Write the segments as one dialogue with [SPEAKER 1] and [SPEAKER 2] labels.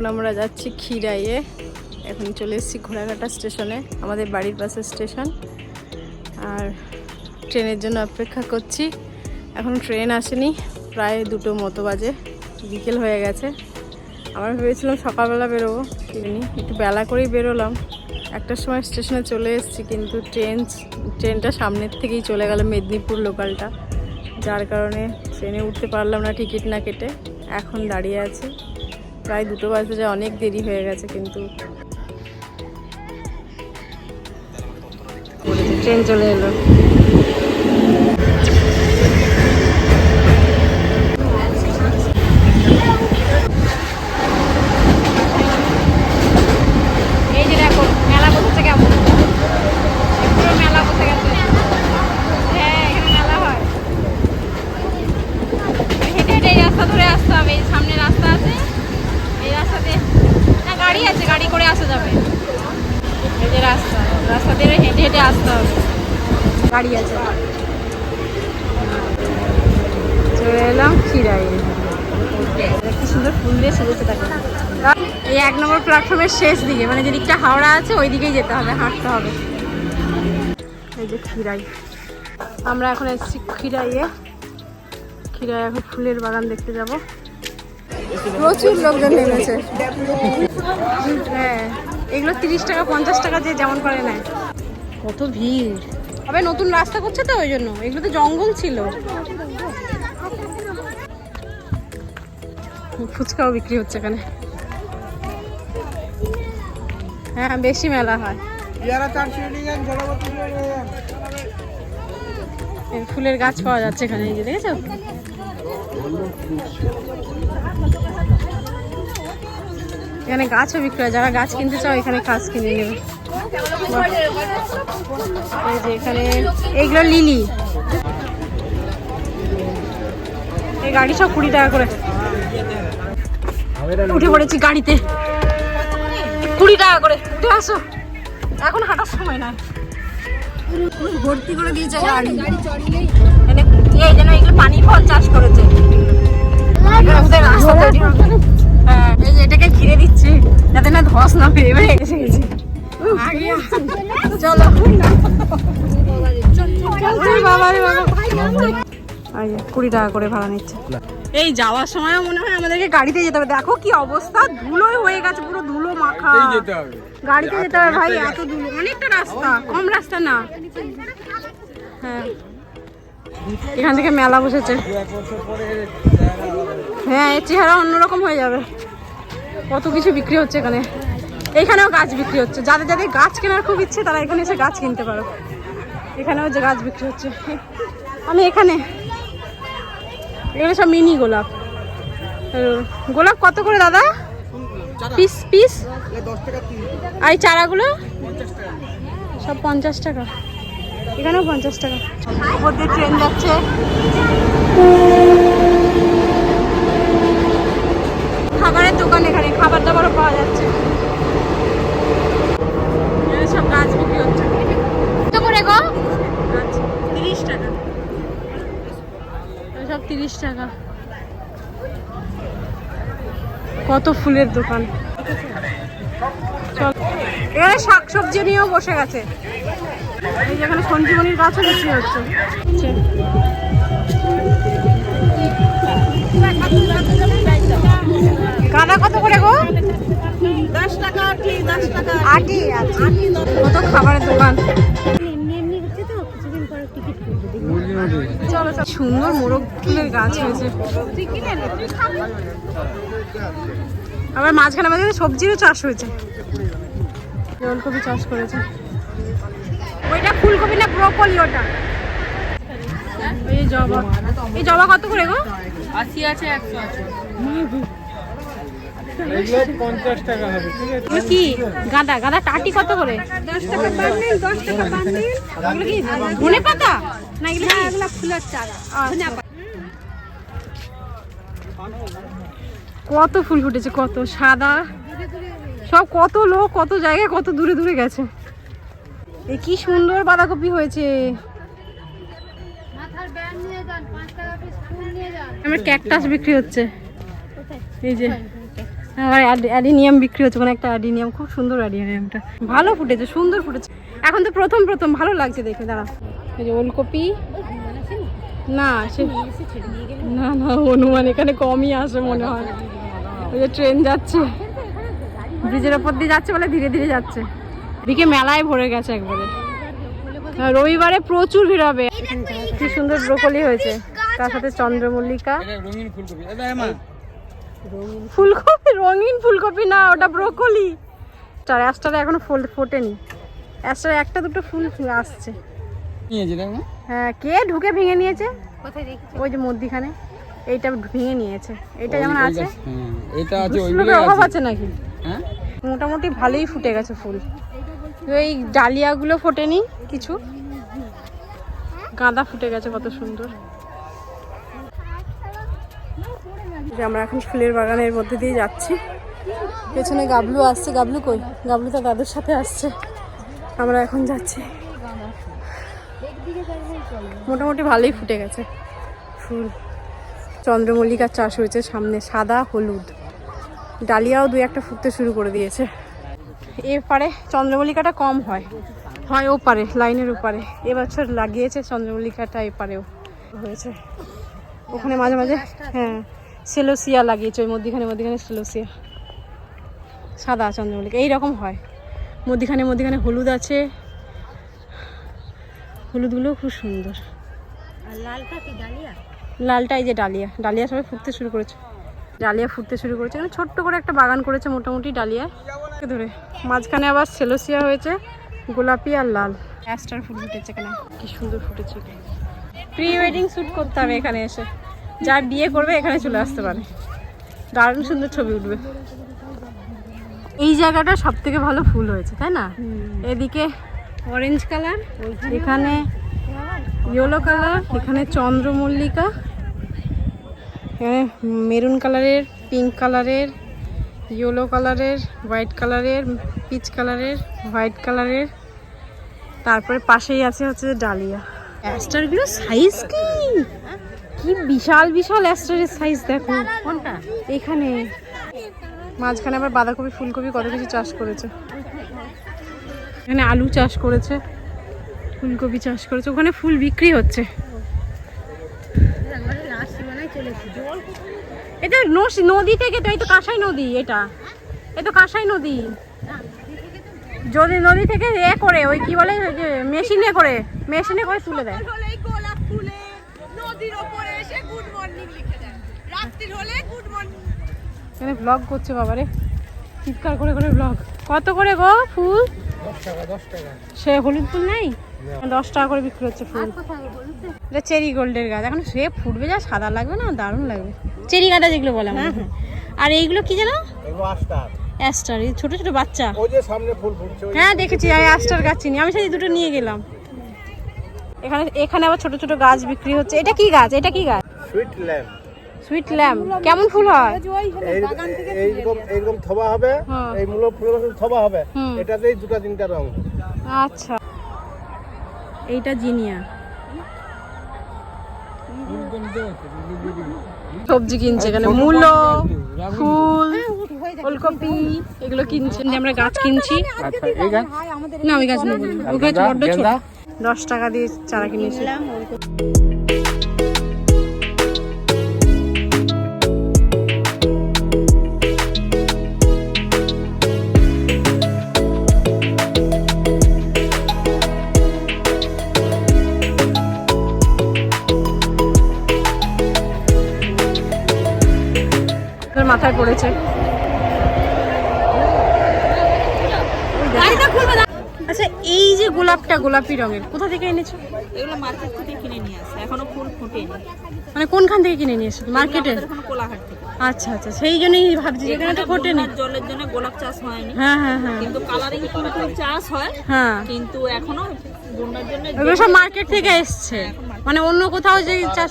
[SPEAKER 1] এখন আমরা যাচ্ছি খিরাইয়ে। এখন চলে এসেছি ঘোড়াঘাটা স্টেশনে, আমাদের বাড়ির পাশে স্টেশন। আর ট্রেনের জন্য অপেক্ষা করছি। এখন ট্রেন আসেনি, প্রায় দুটো মতো বাজে, বিকেল হয়ে গেছে। আমরা ভেবেছিলাম সকালবেলা বেরোবো কিন্তু একটু বেলা করেই বেরোলাম। একটার সময় স্টেশনে চলে এসেছি, কিন্তু ট্রেন, ট্রেনটা সামনের থেকেই চলে গেল মেদিনীপুর লোকালটা। যার কারণে ট্রেনে উঠতে পারলাম না টিকিট না কেটে। এখন দাঁড়িয়ে আছি। প্রায় দুটো বাজতে যায় অনেক দেরি হয়ে গেছে কিন্তু। ট্রেন চলে এলো। দিয়ে হেঁটে হেঁটে আসতে হবে। গাড়ি আছে। চলে এলাম খিরাই সুন্দর ফুল দিয়ে এই এক নম্বর প্ল্যাটফর্মের শেষ দিকে মানে যেদিকটা হাওড়া আছে ওই দিকেই যেতে হবে, হাঁটতে হবে। এই যে আমরা এখন এসেছি এখন ফুলের বাগান দেখতে যাব। প্রচুর লোকজন নেমেছে। হ্যাঁ এগুলো তিরিশ টাকা, পঞ্চাশ টাকা যে যেমন করে নেয়। কত ভিড়। আবার নতুন রাস্তা করছে তো ওই জন্য। এগুলো তো জঙ্গল ছিল। ফুচকাও বিক্রি হচ্ছে এখানে। হ্যাঁ বেশি মেলা হয়। ফুলের গাছ পাওয়া যাচ্ছে এখানে এই যে দেখেছ? এখানে গাছও বিক্রি হয়। যারা গাছ কিনতে চাও এখানে গাছ কিনে নেবে। এখানে এইগুলো লিলি। এই গাড়ি সব কুড়ি টাকা করে। উঠে পড়েছি গাড়িতে। কুড়ি টাকা করে। উঠে আসো। এখন হাঁটার সময় না ভর্তি করে দিয়েছে পানি ফল চাষ করেছে। হ্যাঁ এটাকে ঘিরে দিচ্ছে। যাতে না ধস না পেয়ে এসে গেছি। চলো কুড়ি টাকা করে ভাড়া নিচ্ছে এই যাওয়ার সময় মনে হয় আমাদেরকে গাড়িতে যেতে হবে। দেখো কি অবস্থা ধুলোই হয়ে গেছে পুরো ধুলো মাখা। গাড়িতে যেতে হবে ভাই এত ধুলো। অনেকটা রাস্তা কম রাস্তা না। হ্যাঁ। এখান থেকে মেলা বসেছে। হ্যাঁ এর চেহারা অন্যরকম হয়ে যাবে। কত কিছু বিক্রি হচ্ছে এখানে। এইখানেও গাছ বিক্রি হচ্ছে। যাদের যাদের গাছ কেনার খুব ইচ্ছে, তারা এখানে এসে গাছ কিনতে পারো। এখানেও যে গাছ বিক্রি হচ্ছে। আমি এখানে এগুলো সব মিনি গোলাপ। গোলাপ কত করে দাদা? পিস পিস আর এই চারাগুলো? সব পঞ্চাশ টাকা। এখানেও পঞ্চাশ টাকা। উপর দিয়ে ট্রেন যাচ্ছে। খাবারের দোকান এখানে, খাবার দাবারও পাওয়া যাচ্ছে। এখানে সব গাছ বিক্রি হচ্ছে। কত করে গো? তিরিশ টাকা। সব তিরিশ টাকা। কত ফুলের দোকান। চল। এখানে শাক সবজি নিয়েও বসে গেছে। এই যেখানে সঞ্জীবনীর গাছও বিক্রি হচ্ছে। গাঁদা কত করে গো?
[SPEAKER 2] দশ টাকা আটি দশ টাকা
[SPEAKER 1] আটি। আচ্ছা। কত খাবারের দোকান। সুন্দর মোরগ ফুলের গাছ হয়েছে। আবার মাঝখানে মাঝে সবজিরও চাষ হয়েছে। ওলকপি চাষ করেছে। ওইটা ফুলকপি না ব্রোকলি ওটা? এই জবা। এই জবা কত করে গো?
[SPEAKER 2] আশি আছে একশো আছে।
[SPEAKER 3] টাকা হবে ঠিক আছে?
[SPEAKER 1] কি? গাঁদা গাঁদা টাটি কত করে?
[SPEAKER 2] দশ টাকা বান্ডিল দশ টাকা বান্ডিল
[SPEAKER 1] এগুলো কি ধনে পাতা? না এগুলো কি?
[SPEAKER 2] এগুলো ফুলের চারা।
[SPEAKER 1] কত ফুল ফুটেছে কত সাদা। সব কত লোক কত জায়গায় কত দূরে দূরে গেছে। এ কি সুন্দর বাঁধাকপি হয়েছে। আমার ক্যাকটাস বিক্রি হচ্ছে। এই যে। আমার অ্যাডিনিয়াম বিক্রি হচ্ছে মানে একটা অ্যাডিনিয়াম খুব সুন্দর অ্যাডিনিয়ামটা ভালো ফুটেছে সুন্দর ফুটেছে। এখন তো প্রথম প্রথম ভালো লাগছে দেখে দাঁড়া। এই যে ওলকপি। না সে না না অনুমান এখানে কমই আসে মনে হয়। ওই যে ট্রেন যাচ্ছে। ব্রিজের ওপর দিয়ে যাচ্ছে বলে ধীরে ধীরে যাচ্ছে। দিকে মেলায় ভরে গেছে একবারে। রবিবারে প্রচুর ভিড় হবে। কি সুন্দর ব্রোকলি হয়েছে। তার সাথে চন্দ্রমল্লিকা।
[SPEAKER 3] ফুলকপি?
[SPEAKER 1] রঙিন ফুলকপি না ওটা ব্রোকলি। তার অ্যাস্টারে এখনও ফুল ফোটেনি। অ্যাস্টারে একটা দুটো ফুল আসছে। হ্যাঁ কে ঢুকে ভেঙে নিয়েছে? ওই যে মধ্যিখানে। এইটা ভেঙে নিয়েছে। এটা যেমন আছে।
[SPEAKER 3] হ্যাঁ, এটা আছে
[SPEAKER 1] অভাব
[SPEAKER 3] আছে।
[SPEAKER 1] আছে নাকি?
[SPEAKER 3] হ্যাঁ?
[SPEAKER 1] মোটামুটি ভালোই ফুটে গেছে ফুল। এই ডালিয়াগুলো ফোটেনি কিছু। গাঁদা ফুটে গেছে কত সুন্দর। যে আমরা এখন ফুলের বাগানের মধ্যে দিয়ে যাচ্ছি। পেছনে গাবলু আসছে। গাবলু কই? গাবলু তো দাদুর সাথে আসছে। আমরা এখন যাচ্ছি। মোটামুটি ভালোই ফুটে গেছে। ফুল। চন্দ্রমল্লিকার চাষ হয়েছে সামনে সাদা, হলুদ। ডালিয়াও দু একটা ফুটতে শুরু করে দিয়েছে। এরপরে চন্দ্রমল্লিকাটা কম হয়। হয় ও পারে লাইনের ওপারে। এবছর লাগিয়েছে চন্দ্রমল্লিকাটা এপারেও হয়েছে। ওখানে মাঝে মাঝে হ্যাঁ। সেলোসিয়া লাগিয়েছে ওই মধ্যিখানে মধ্যিখানে সেলোসিয়া। সাদা চন্দ্রমল্লিকা এইরকম হয়। মধ্যিখানে মধ্যিখানে হলুদ আছে। হলুদগুলো খুব সুন্দর। লালটা এই যে ডালিয়া। ডালিয়া সবাই ফুটতে শুরু করেছে। ডালিয়া ফুটতে শুরু করেছে। এখানে ছোট্ট করে একটা বাগান করেছে মোটামুটি ডালিয়া। ধরে। মাঝখানে আবার সেলোসিয়া হয়েছে গোলাপি আর লাল। অ্যাস্টার ফুল ফুটেছে এখানে। কি সুন্দর ফুটেছে। প্রি ওয়েডিং শ্যুট করতে হবে এখানে এসে। যার বিয়ে করবে এখানে চলে আসতে পারে। দারুণ সুন্দর ছবি উঠবে। এই জায়গাটা সব থেকে ভালো ফুল হয়েছে তাই না? এদিকে অরেঞ্জ কালার এখানে ইয়েলো কালার এখানে চন্দ্রমল্লিকা এখানে মেরুন কালারের পিঙ্ক কালারের ইয়েলো কালারের হোয়াইট কালারের পিচ কালারের হোয়াইট কালারের। তারপরে পাশেই আছে হচ্ছে ডালিয়া। অ্যাস্টারগুলো সাইজ কি কি বিশাল বিশাল অ্যাস্টারের সাইজ দেখো। কোনটা? এখানে। মাঝখানে আবার বাঁধাকপি ফুলকপি কত কিছু চাষ করেছে। এখানে আলু চাষ করেছে ফুলকপি চাষ করেছে ওখানে ফুল বিক্রি হচ্ছে। এটা নদী থেকে তো এই তো কাঁসাই নদী এটা। এই তো কাঁসাই নদী। যদি নদী থেকে এ করে ওই কি বলে মেশিনে করে মেশিনে করে তুলে দেয়
[SPEAKER 2] হলেই গোলাপ ফুলে নদীর ওপরে এসে গুড মর্নিং লিখে দেয় রাত্রির হলে গুড মর্নিং
[SPEAKER 1] এখানে ব্লগ করছে বাবারে। চিৎকার করে করে ব্লগ কত করে গো ফুল? সে হলুদ ফুল নেই? দশ টাকা করে বিক্রি হচ্ছে ফুল। এটা চেরি গোল্ডের গাছ। এখন সে ফুটবে যা সাদা লাগবে না দারুণ লাগবে। চেরি গাঁদা যেগুলো বলে আমার আর এইগুলো কি
[SPEAKER 3] আস্টার।
[SPEAKER 1] অ্যাস্টার এই ছোট ছোট বাচ্চা।
[SPEAKER 3] ওই যে সামনে ফুল ফুটছে
[SPEAKER 1] হ্যাঁ দেখেছি আমি অ্যাস্টার গাছ। চিনি। আমি সেই দুটো নিয়ে গেলাম। এখানে এখানে আবার ছোট ছোট গাছ বিক্রি হচ্ছে। এটা কি গাছ? এটা কি গাছ?
[SPEAKER 3] সুইট ল্যাম্প
[SPEAKER 1] সুইট ল্যাম্প কেমন ফুল হয়?
[SPEAKER 3] এইরকম এইরকম থবা হবে
[SPEAKER 1] হ্যাঁ।
[SPEAKER 3] এই মূল ফুলের মতো থবা হবে
[SPEAKER 1] হুম।
[SPEAKER 3] এটাতেই দুটা তিনটা রং।
[SPEAKER 1] আচ্ছা। এইটা জিনিয়া। সবজি কিনছে এখানে। মূলো ফুল ফুলকপি এগুলো কিনছে আমরা গাছ কিনছি।
[SPEAKER 3] আচ্ছা এই গাছ?
[SPEAKER 1] না ওই গাছ নেব গাছ বড্ড ছোট। দশ টাকা দিয়ে চারা কিনেছি। পড়েছে আচ্ছা এই যে গোলাপটা গোলাপি রঙের কোথা থেকে এনেছো?
[SPEAKER 2] এগুলো মার্কেট থেকে কিনে নিয়ে আসে এখনও ফুল ফোটেনি।
[SPEAKER 1] মানে কোনখান থেকে কিনে নিয়ে এসো মার্কেটে
[SPEAKER 2] কোলাঘাট থেকে।
[SPEAKER 1] আচ্ছা আচ্ছা সেই জন্যই ভাবছি যেখানে তো
[SPEAKER 2] বন্যার জলের জন্য গোলাপ চাষ হয়নি।
[SPEAKER 1] হ্যাঁ হ্যাঁ হ্যাঁ।
[SPEAKER 2] কিন্তু কালারিং কিন্তু চাষ হয়।
[SPEAKER 1] হ্যাঁ।
[SPEAKER 2] কিন্তু এখনও বন্যার জন্য
[SPEAKER 1] ওগুলো সব মার্কেট থেকে এসছে। মানে অন্য কোথাও যে চাষ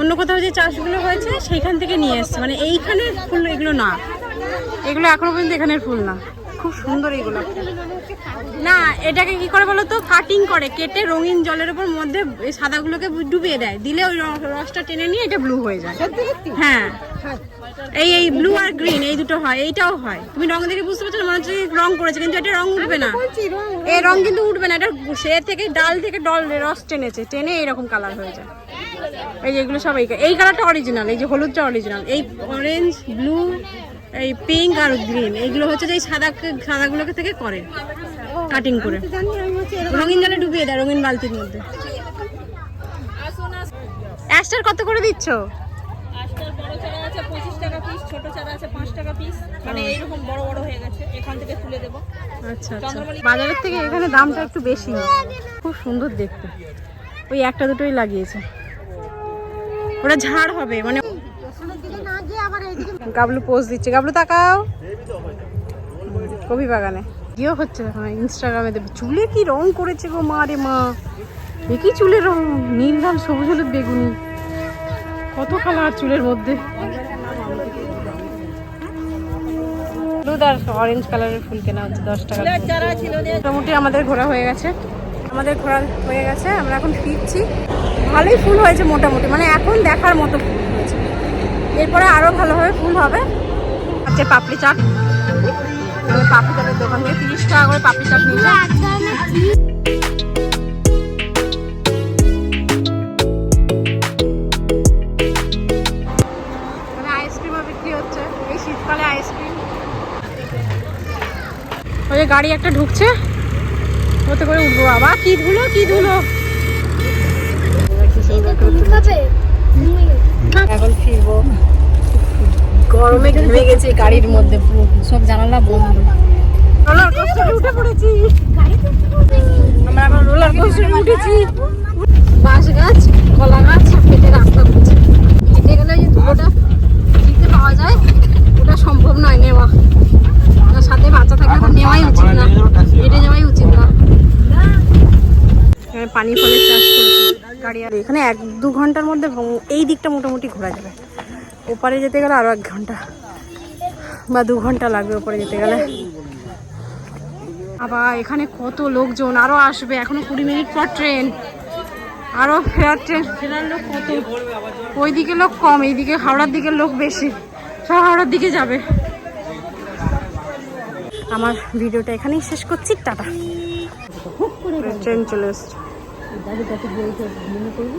[SPEAKER 1] অন্য কোথাও যে চাষগুলো হয়েছে, সেইখান থেকে নিয়ে এসছে। মানে এইখানের ফুল এগুলো না। এগুলো এখনও পর্যন্ত এখানের ফুল না। খুব সুন্দর এই গোলাপটা না এটাকে কি করে বলো তো কাটিং করে কেটে রঙিন জলের উপর মধ্যে সাদাগুলোকে ডুবিয়ে দেয়। দিলে ওই রসটা টেনে নিয়ে এটা ব্লু হয়ে যায়। হ্যাঁ। এই এই ব্লু আর গ্রিন এই দুটো হয় এইটাও হয়। তুমি রং দেখে বুঝতে পারছ না মনে হচ্ছে রং করেছে কিন্তু এটা রং উঠবে না। এই রং কিন্তু উঠবে না এটা সে থেকে ডাল থেকে ডল রস টেনেছে টেনে এরকম কালার হয়ে যায়। এই যে এগুলো সব এই এই কালারটা অরিজিনাল এই যে হলুদটা অরিজিনাল এই অরেঞ্জ ব্লু এই পিঙ্ক আর গ্রিন এইগুলো হচ্ছে যে এই সাদা সাদাগুলোকে থেকে করে কাটিং করে। রঙিন জলে ডুবিয়ে দেয় রঙিন বালতির মধ্যে। অ্যাস্টার কত করে দিচ্ছ?
[SPEAKER 2] মানে
[SPEAKER 1] আচ্ছা আচ্ছা। বাজারের থেকে এখানে দামটা একটু বেশি। খুব সুন্দর দেখতে। ওই একটা দুটোই লাগিয়েছে। ওটা ঝাড় হবে মানে গাবলু পোজ দিচ্ছে। গাবলু, তাকাও। কবি বাগানে। ইয়ে হচ্ছে এখন ইনস্টাগ্রামে দেবে। চুলে কি রং করেছে গো মা রে মা? এ কি চুলের রং, নীল, লাল, সবুজ, হলুদ, বেগুনি। কত কালার চুলের মধ্যে। আর অরেঞ্জ কালারের ফুল কেনা হচ্ছে, দশ টাকা মোটামুটি আমাদের ঘোরা হয়ে গেছে। আমাদের ঘোরা হয়ে গেছে। আমরা এখন ফিরছি। ভালোই ফুল হয়েছে মোটামুটি। মানে এখন দেখার মতো ফুল। এরপরে আরও ভালোভাবে ফুল হবে। হচ্ছে পাপড়ি চাট। আমি পাপড়ি চাটের দোকান থেকে তিরিশ টাকা করে পাপড়ি চাট নিয়েছি আইসক্রিমও বিক্রি হচ্ছে। এই শীতকালে আইসক্রিম। ওই যে গাড়ি একটা ঢুকছে। ওতে করে উঠবো আবার। কি ধুলো কি ধুলো? এখন ফিরবো। গরমে ঘেমে গেছে গাড়ির মধ্যে পুরো। সব জানালা বন্ধ। রোলার কোস্টারে উঠে পড়েছি। আমরা এখন রোলার কোস্টারে উঠেছি। বাঁশ গাছ কলা গাছ কেটে রাস্তা করছে হেঁটে গেলে যে ধুলোটা দিতে পাওয়া যায়। ওটা সম্ভব নয় নেওয়া। তার সাথে বাচ্চা থাকলে তো নেওয়াই উচিত না। হেঁটে যাওয়াই উচিত না। পানি করেছে গাড়ি আর এখানে এক দু ঘণ্টার মধ্যে এই দিকটা মোটামুটি ঘোরা যাবে। ওপারে যেতে গেলে আরও এক ঘণ্টা বা দু ঘণ্টা লাগবে ওপারে যেতে গেলে। আবার এখানে কত লোকজন? আরও আসবে। এখনও কুড়ি মিনিট পর ট্রেন। আরও ফেরার ট্রেন। ফেরার লোক কত? ওই দিকে লোক কম এইদিকে হাওড়ার দিকে লোক বেশি। সব হাওড়ার দিকে যাবে। আমার ভিডিওটা এখানেই শেষ করছি। টাটা। ট্রেন চলে এসছে। দাদু কাছে গিয়ে মনে করব?